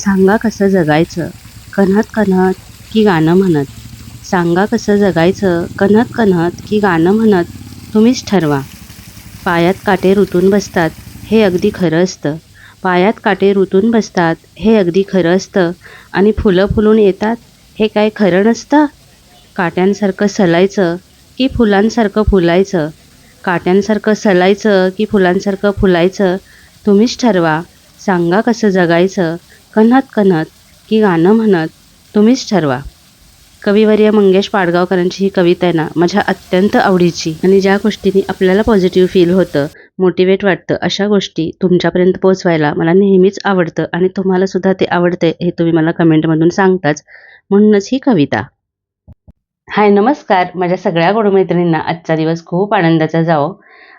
सांगा कसं जगायचं? कन्हत कन्हत की गाणं म्हणत. सांगा कसं जगायचं? कन्हत कन्हत की गाणं म्हणत. तुम्हीच ठरवा. पायात काटे रुतून बसतात हे अगदी खरं असतं. पायात काटे रुतून बसतात हे अगदी खरं असतं. आणि फुलं फुलून येतात हे काय खरं नसतं? काट्यांसारखं सलायचं की फुलांसारखं फुलायचं? काट्यांसारखं सलायचं की फुलांसारखं फुलायचं? तुम्हीच ठरवा. सांगा कसं जगायचं? कन्हत कन्हत की गाणं म्हणत तुम्हीच ठरवा. कविवर्य मंगेश पाडगावकरांची ही कविता आहे ना माझ्या अत्यंत आवडीची. आणि ज्या गोष्टींनी आपल्याला पॉझिटिव्ह फील होतं मोटिवेट वाटतं अशा गोष्टी तुमच्यापर्यंत पोहोचवायला मला नेहमीच आवडतं आणि तुम्हाला सुद्धा ते आवडते हे तुम्ही मला कमेंटमधून सांगताच. म्हणूनच ही कविता. हाय नमस्कार. माझ्या सगळ्या गोडमैत्रिणींना आजचा दिवस खूप आनंदाचा जावो.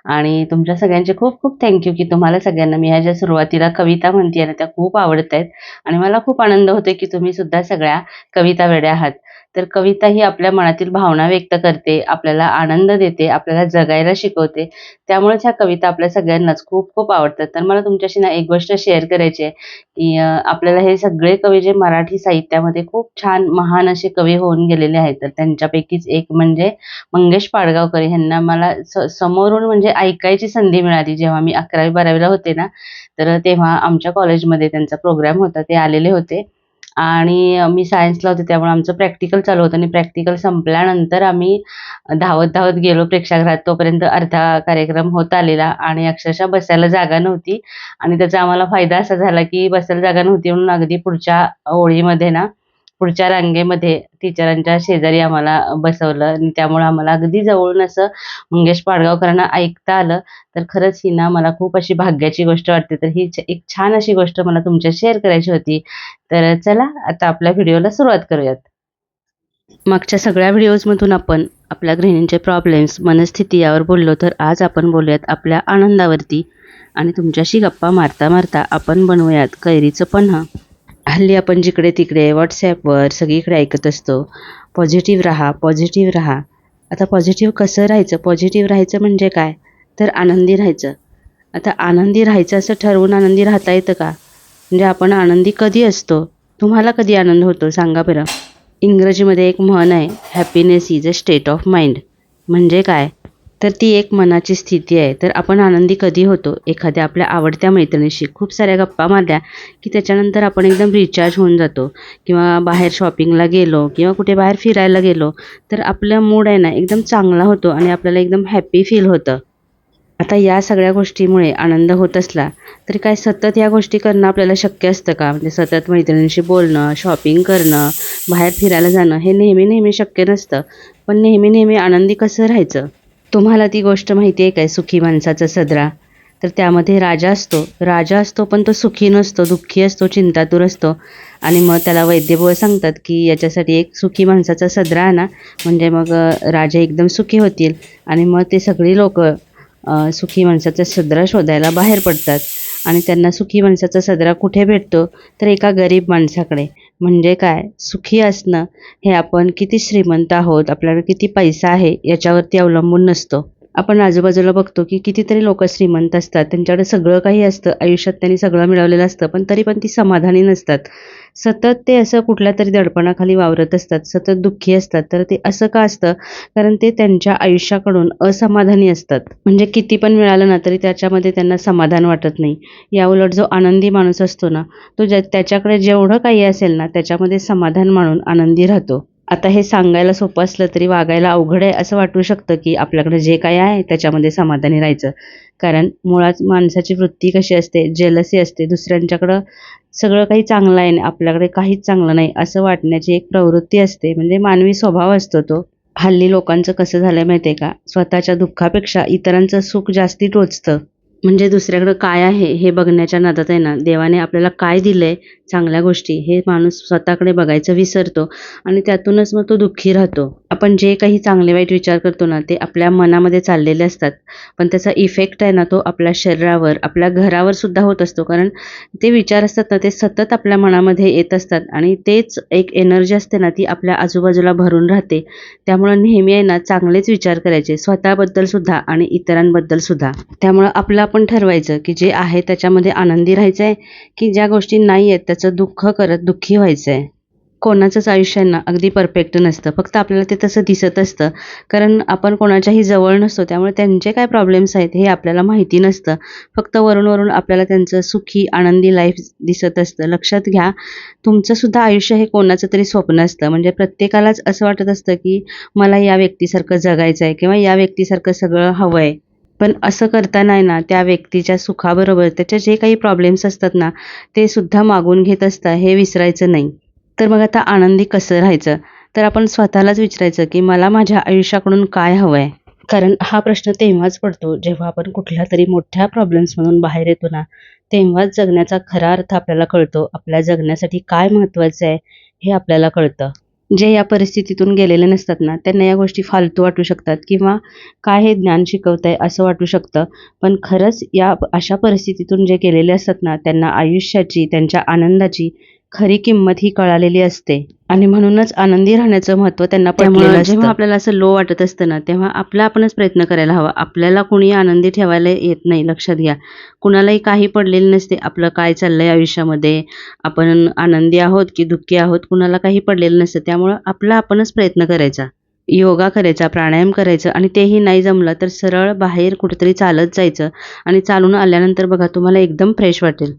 आणि तुमच्या सगळ्यांचे खूप खूप थँक्यू की तुम्हाला सगळ्यांना मी ह्या ज्या सुरुवातीला कविता म्हणते ना त्या खूप आवडत आहेत आणि मला खूप आनंद होतो की तुम्ही सुद्धा सगळ्या कविता वेड्या आहात. तर कविता ही आपल्या मनातील भावना व्यक्त करते आपल्याला आनंद देते आपल्याला जगायला शिकवते. त्यामुळेच ह्या कविता आपल्या सगळ्यांनाच खूप खूप आवडतात. तर मला तुमच्याशी ना एक गोष्ट शेअर करायची आहे की आपल्याला हे सगळे कवी जे मराठी साहित्यामध्ये खूप छान महान असे कवी होऊन गेलेले आहेत. तर त्यांच्यापैकीच एक म्हणजे मंगेश पाडगावकर. यांना मला समोरून म्हणजे ऐकायची संधी मिळाली. जेव्हा मी अकरावी बारावीला होते ना तर तेव्हा आमच्या कॉलेजमध्ये त्यांचा प्रोग्राम होता. ते आलेले होते. आणि मी सायन्सला होते. त्यामुळे आमचं प्रॅक्टिकल चालू होतं. आणि प्रॅक्टिकल संपल्यानंतर आम्ही धावत धावत गेलो प्रेक्षागृहात. तोपर्यंत अर्धा कार्यक्रम होत आलेला. आणि अक्षरशः बसायला जागा नव्हती. आणि त्याचा आम्हाला फायदा असा झाला की बसायला जागा नव्हती म्हणून अगदी पुढच्या ओळीमध्ये ना पुढच्या रांगेमध्ये टीचरांच्या शेजारी आम्हाला बसवलं. आणि त्यामुळे आम्हाला अगदी जवळून असं मंगेश पाडगावकरांना ऐकता आलं. तर खरंच ही ना मला खूप अशी भाग्याची गोष्ट वाटते. तर ही छ- एक छान अशी गोष्ट मला तुमच्या शेअर करायची होती. तर चला आता आपल्या व्हिडिओला सुरुवात करूयात. मागच्या सगळ्या व्हिडिओजमधून आपण आपल्या गृहिणींचे प्रॉब्लेम्स मनस्थिती यावर बोललो. तर आज आपण बोलूयात आपल्या आनंदावरती. आणि तुमच्याशी गप्पा मारता मारता आपण बनवूयात कैरीचं पन्हा. हल्ली आपण जिकडे तिकडे व्हॉट्सॲपवर सगळीकडे ऐकत असतो पॉझिटिव्ह राहा पॉझिटिव्ह राहा. आता पॉझिटिव्ह कसं राहायचं? पॉझिटिव्ह राहायचं म्हणजे काय? तर आनंदी राहायचं. आता आनंदी राहायचं असं ठरवून आनंदी राहता येतं का? म्हणजे आपण आनंदी कधी असतो? तुम्हाला कधी आनंद होतो? सांगा बरं. इंग्रजीमध्ये एक म्हण आहे happiness is a state of mind म्हणजे काय? तर ती एक मनाची स्थिती आहे. तर आपण आनंदी कधी होतो? एखाद्या आपल्या आवडत्या मैत्रिणीशी खूप साऱ्या गप्पा मारल्या की त्याच्यानंतर आपण एकदम रिचार्ज होऊन जातो. किंवा बाहेर शॉपिंगला गेलो किंवा कुठे बाहेर फिरायला गेलो तर आपला मूड आहे ना एकदम चांगला होतो आणि आपल्याला एकदम हॅपी फील होतं. आता या सगळ्या गोष्टीमुळे आनंद होत असला तरी काय सतत या गोष्टी करणं आपल्याला शक्य असतं का? म्हणजे सतत मैत्रिणींशी बोलणं शॉपिंग करणं बाहेर फिरायला जाणं हे नेहमी नेहमी शक्य नसतं. पण नेहमी नेहमी आनंदी कसं राहायचं? तुम्हाला ती गोष्ट माहिती आहे काय? सुखी माणसाचा सदरा. तर त्यामध्ये राजा असतो. राजा असतो पण तो सुखी नसतो दुःखी असतो चिंतातूर असतो. आणि मग त्याला वैद्यबुवा सांगतात की याच्यासाठी एक सुखी माणसाचा सदरा आणा. म्हणजे मग राजा एकदम सुखी होतील. आणि मग ते सगळी लोक सुखी माणसाचा सदरा शोधायला बाहेर पडतात. आणि त्यांना सुखी माणसाचा सदरा कुठे भेटतो? तर एका गरीब माणसाकडे. म्हणजे काय? सुखी असणं हे आपण किती श्रीमंत आहोत? आपल्याकडे किती पैसा आहे? याच्यावरती अवलंबून नसतो. आपण आजूबाजूला बघतो की कितीतरी लोक श्रीमंत असतात. त्यांच्याकडे सगळं काही असतं. आयुष्यात त्यांनी सगळं मिळवलेलं असतं पण तरी पण ती समाधानी नसतात. सतत ते असं कुठल्या तरी दडपणाखाली वावरत असतात. सतत दुःखी असतात. तर ते असं का असतं? कारण ते त्यांच्या आयुष्याकडून असमाधानी असतात. म्हणजे किती पण मिळालं ना तरी त्याच्यामध्ये त्यांना समाधान वाटत नाही. याउलट जो आनंदी माणूस असतो ना तो ज्या त्याच्याकडे जेवढं काही असेल ना त्याच्यामध्ये समाधान मानून आनंदी राहतो. आता हे सांगायला सोपं असलं तरी वागायला अवघड आहे असं वाटू शकतं की आपल्याकडे जे काय आहे त्याच्यामध्ये समाधानी राहायचं. कारण मुळात माणसाची वृत्ती कशी असते जेलसी असते दुसऱ्यांच्याकडं सगळं काही चांगलं आहे आणि आपल्याकडे काहीच चांगलं नाही असं वाटण्याची एक प्रवृत्ती असते. म्हणजे मानवी स्वभाव असतो तो. हल्ली लोकांचं कसं झालंय माहिती आहे का? स्वतःच्या दुःखापेक्षा इतरांचं सुख जास्ती टोचतं. म्हणजे दुसऱ्याकडं काय आहे हे बघण्याच्या नादात आहे ना. देवाने आपल्याला काय दिलंय चांगल्या गोष्टी हे माणूस स्वतःकडे बघायचं विसरतो आणि त्यातूनच मग तो दुःखी राहतो. आपण जे काही चांगले वाईट विचार करतो ना ते आपल्या मनामध्ये चाललेले असतात. पण त्याचा इफेक्ट आहे ना तो आपल्या शरीरावर आपल्या घरावर सुद्धा होत असतो. कारण ते विचार असतात ना ते सतत आपल्या मनामध्ये येत असतात आणि तेच एक एनर्जी असते ना ती आपल्या आजूबाजूला भरून राहते. त्यामुळं नेहमी आहे ना चांगलेच विचार करायचे. स्वतःबद्दल सुद्धा आणि इतरांबद्दल सुद्धा. त्यामुळं आपला आपण ठरवायचं की जे आहे त्याच्यामध्ये आनंदी राहायचं आहे की ज्या गोष्टी नाही आहेत त्याचं दुःख करत दुःखी व्हायचं आहे कोणाचंच आयुष्य ना अगदी परफेक्ट नसतं. फक्त आपल्याला ते तसं दिसत असतं. कारण आपण कोणाच्याही जवळ नसतो. त्यामुळे त्यांचे काय प्रॉब्लेम्स आहेत हे आपल्याला माहिती नसतं. फक्त वरून वरून आपल्याला त्यांचं सुखी आनंदी लाईफ दिसत असतं. लक्षात घ्या तुमचंसुद्धा आयुष्य हे कोणाचं तरी स्वप्न असतं. म्हणजे प्रत्येकालाच असं वाटत असतं की मला या व्यक्तीसारखं जगायचं आहे किंवा या व्यक्तीसारखं सगळं हवं आहे पण असं करताना आहे ना त्या व्यक्तीच्या सुखाबरोबर त्याच्या जे काही प्रॉब्लेम्स असतात ना ते सुद्धा मागून घेत असतात हे विसरायचं नाही. तर मग आता आनंदी कसं राहायचं? तर आपण स्वतःलाच विचारायचं की मला माझ्या आयुष्याकडून काय हवं आहे कारण हा प्रश्न तेव्हाच पडतो जेव्हा आपण कुठल्या तरी मोठ्या प्रॉब्लेम्समधून बाहेर येतो ना तेव्हाच जगण्याचा खरा अर्थ आपल्याला कळतो आपल्या जगण्यासाठी काय महत्त्वाचं आहे हे आपल्याला कळतं. जे या परिस्थितीतून गेलेले नसतात ना त्यांना या गोष्टी फालतू वाटू शकतात किंवा काय हे ज्ञान शिकवत आहे असं वाटू शकतं. पण खरंच या अशा परिस्थितीतून जे गेलेले असतात ना त्यांना आयुष्याची त्यांच्या आनंदाची खरी किंमत ही कळालेली असते. आणि म्हणूनच आनंदी राहण्याचं महत्त्व त्यांना जेव्हा आपल्याला असं लो वाटत असतं ना तेव्हा आपला आपणच प्रयत्न करायला हवा. आपल्याला कुणी आनंदी ठेवायला येत नाही लक्षात घ्या. कुणालाही काही पडलेलं नसते. आपलं काय चाललंय आयुष्यामध्ये? आपण आनंदी आहोत की दुःखी आहोत? कुणाला काही पडलेलं नसतं. त्यामुळं आपला आपणच प्रयत्न करायचा. योगा करायचा प्राणायाम करायचं आणि तेही नाही जमलं तर सरळ बाहेर कुठेतरी चालत जायचं. आणि चालून आल्यानंतर बघा तुम्हाला एकदम फ्रेश वाटेल.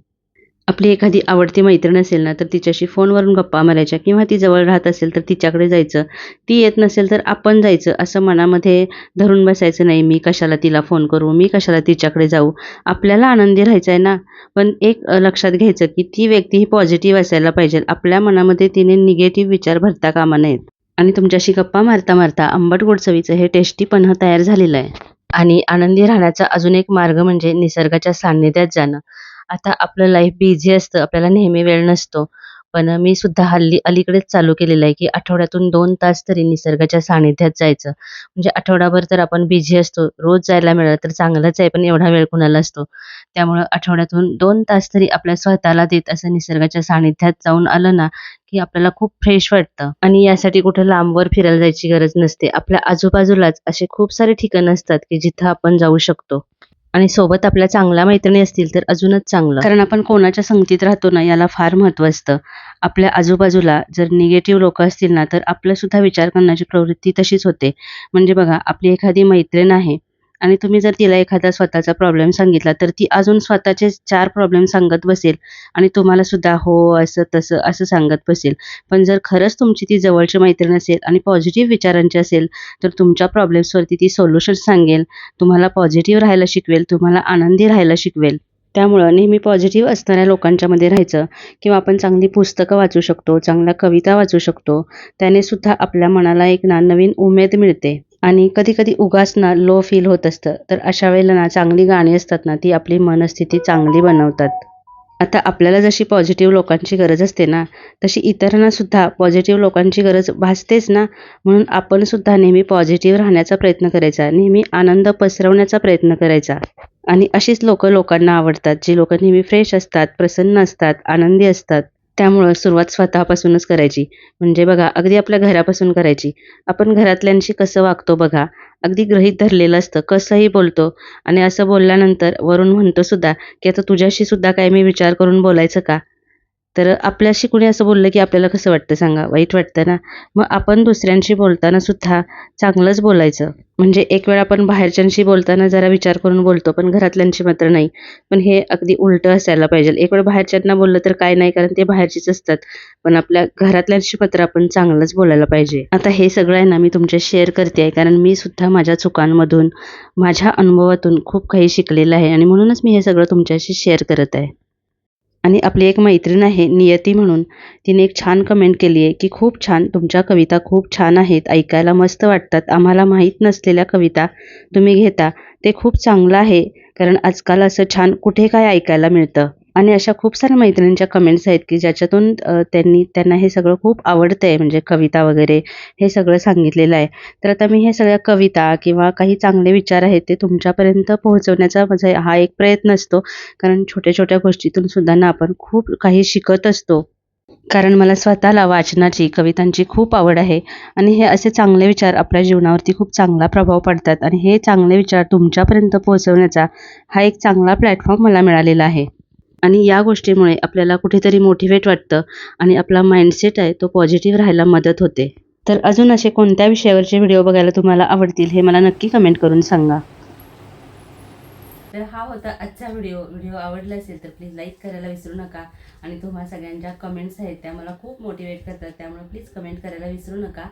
आपली एखादी आवडती मैत्रीण असेल ना तर तिच्याशी फोनवरून गप्पा मारायच्या. किंवा ती जवळ राहत असेल तर तिच्याकडे जायचं. ती येत नसेल तर आपण जायचं. असं मनामध्ये धरून बसायचं नाही मी कशाला तिला फोन करू मी कशाला तिच्याकडे जाऊ. आपल्याला आनंदी राहायचं आहे ना. पण एक लक्षात घ्यायचं की ती व्यक्ती ही पॉझिटिव्ह असायला पाहिजे. आपल्या मनामध्ये तिने निगेटिव्ह विचार भरता कामा नयेत. आणि तुमच्याशी गप्पा मारता मारता आंबट गोड चवीचं हे पन्ह तयार झालेलं आहे. आणि आनंदी राहण्याचा अजून एक मार्ग म्हणजे निसर्गाच्या सान्निध्यात जाणं. आता आपलं लाईफ बिझी असतं आपल्याला नेहमी वेळ नसतो. पण मी सुद्धा हल्ली अलीकडेच चालू केलेलं आहे की आठवड्यातून दोन तास तरी निसर्गाच्या सानिध्यात जायचं. म्हणजे आठवडाभर तर आपण बिझी असतो रोज जायला मिळालं तर चांगलंच आहे पण एवढा वेळ कुणाला असतो? त्यामुळं आठवड्यातून दोन तास तरी आपल्या स्वतःला देत असं निसर्गाच्या सानिध्यात जाऊन आलं ना की आपल्याला खूप फ्रेश वाटतं. आणि यासाठी कुठं लांबवर फिरायला जायची गरज नसते. आपल्या आजूबाजूलाच असे खूप सारे ठिकाणं असतात की जिथं आपण जाऊ शकतो. आणि सोबत आपल्या चांगल्या मैत्रिणी असतील तर अजूनच चांगलं. कारण आपण कोणाच्या संगतीत राहतो ना याला फार महत्त्व असतं. आपल्या आजूबाजूला जर निगेटिव्ह लोक असतील ना तर आपलं सुद्धा विचार करण्याची प्रवृत्ती तशीच होते. म्हणजे बघा आपली एखादी मैत्रीण आहे आणि तुम्ही जर तिला एखादा स्वतःचा प्रॉब्लेम सांगितला तर ती अजून स्वतःचे चार प्रॉब्लेम सांगत बसेल आणि तुम्हाला सुद्धा हो असं तसं असं सांगत बसेल. पण जर खरंच तुमची ती जवळची मैत्रीण असेल आणि पॉझिटिव्ह विचारांची असेल तर तुमच्या प्रॉब्लेम्सवरती ती सोल्युशन सांगेल. तुम्हाला पॉझिटिव्ह राहायला शिकवेल तुम्हाला आनंदी राहायला शिकवेल. त्यामुळं नेहमी पॉझिटिव्ह असणाऱ्या लोकांच्यामध्ये राहायचं किंवा आपण चांगली पुस्तकं वाचू शकतो चांगल्या कविता वाचू शकतो त्याने सुद्धा आपल्या मनाला एक ना नवीन उमेद मिळते. आणि कधी कधी उगाच ना लो फील होत असतं. तर अशा वेळेला ना चांगली गाणी असतात ना ती आपली मनस्थिती चांगली बनवतात. आता आपल्याला जशी पॉझिटिव्ह लोकांची गरज असते ना तशी इतरांना सुद्धा पॉझिटिव्ह लोकांची गरज भासतेच ना. म्हणून आपण सुद्धा नेहमी पॉझिटिव्ह राहण्याचा प्रयत्न करायचा नेहमी आनंद पसरवण्याचा प्रयत्न करायचा. आणि अशीच लोक लोकांना आवडतात जी लोक नेहमी फ्रेश असतात प्रसन्न असतात आनंदी असतात. त्यामुळं सुरुवात स्वतःपासूनच करायची. म्हणजे बघा अगदी आपल्या घरापासून करायची. आपण घरातल्यांशी कसं वागतो बघा अगदी गृहीत धरलेलं असतं कसंही बोलतो. आणि असं बोलल्यानंतर वरून म्हणतो सुद्धा की आता तुझ्याशी सुद्धा काय मी विचार करून बोलायचं का? तर आपल्याशी कुणी असं बोललं की आपल्याला कसं वाटतं सांगा? वाईट वाटतं ना? मग आपण दुसऱ्यांशी बोलताना सुद्धा चांगलंच बोलायचं. म्हणजे एक वेळ आपण बाहेरच्यांशी बोलताना जरा विचार करून बोलतो पण घरातल्यांशी मात्र नाही. पण हे अगदी उलटं असायला पाहिजे. एक वेळ बाहेरच्यांना बोललं तर काय नाही कारण ते बाहेरचीच असतात. पण आपल्या घरातल्यांशी मात्र आपण चांगलंच बोलायला पाहिजे. आता हे सगळं आहे ना मी तुमच्या शेअर करते आहे कारण मी सुद्धा माझ्या चुकांमधून माझ्या अनुभवातून खूप काही शिकलेलं आहे. आणि म्हणूनच मी हे सगळं तुमच्याशी शेअर करत आहे. आणि आपली एक मैत्रीण आहे नियती म्हणून. तिने एक छान कमेंट केली आहे की खूप छान. तुमच्या कविता खूप छान आहेत. ऐकायला मस्त वाटतात. आम्हाला माहीत नसलेल्या कविता तुम्ही घेता. ते खूप चांगलं आहे कारण आजकाल असं छान कुठे काय ऐकायला मिळतं? आणि अशा खूप साऱ्या मैत्रिणींच्या कमेंट्स आहेत की ज्याच्यातून त्यांनी त्यांना हे सगळं खूप आवडतं आहे म्हणजे कविता वगैरे हे सगळं सांगितलेलं आहे. तर आता मी हे सगळ्या कविता किंवा काही चांगले विचार आहेत ते तुमच्यापर्यंत पोहोचवण्याचा माझा हा एक प्रयत्न असतो. कारण छोट्या छोट्या गोष्टीतून सुद्धा ना आपण खूप काही शिकत असतो. कारण मला स्वतःला वाचनाची कवितांची खूप आवड आहे. आणि हे असे चांगले विचार आपल्या जीवनावरती खूप चांगला प्रभाव पडतात. आणि हे चांगले विचार तुमच्यापर्यंत पोहोचवण्याचा हा एक चांगला प्लॅटफॉर्म मला मिळालेला आहे. आणि या गोष्टीमुळे आपल्याला कुठेतरी मोटिवेट वाटतं आणि आपला माइंडसेट आहे तो पॉझिटिव्ह राहायला मदत होते. तर अजून असे कोणत्या विषयावरचे व्हिडिओ बघायला तुम्हाला आवडतील हे मला नक्की कमेंट करून सांगा. तर हा होता आजचा व्हिडिओ व्हिडिओ आवडला असेल तर प्लीज लाईक करायला विसरू नका आणि तुम्हा सगळ्यांच्या कमेंट्स आहेत त्या मला खूप मोटिवेट करतात. त्यामुळे प्लीज कमेंट करायला विसरू नका.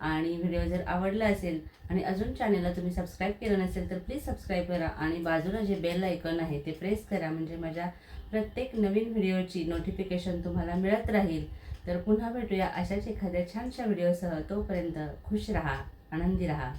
आणि व्हिडिओ जर आवडला असेल आणि अजून चॅनलला तुम्ही सबस्क्राईब केलं नसेल तर प्लीज सबस्क्राईब करा आणि बाजूला जे बेल आयकॉन आहे ते प्रेस करा. म्हणजे माझ्या प्रत्येक नवीन व्हिडिओची नोटिफिकेशन तुम्हाला मिळत राहील. तर पुन्हा भेटूया अशाच एखाद्या छानशा व्हिडिओसह. तोपर्यंत खुश राहा आनंदी राहा.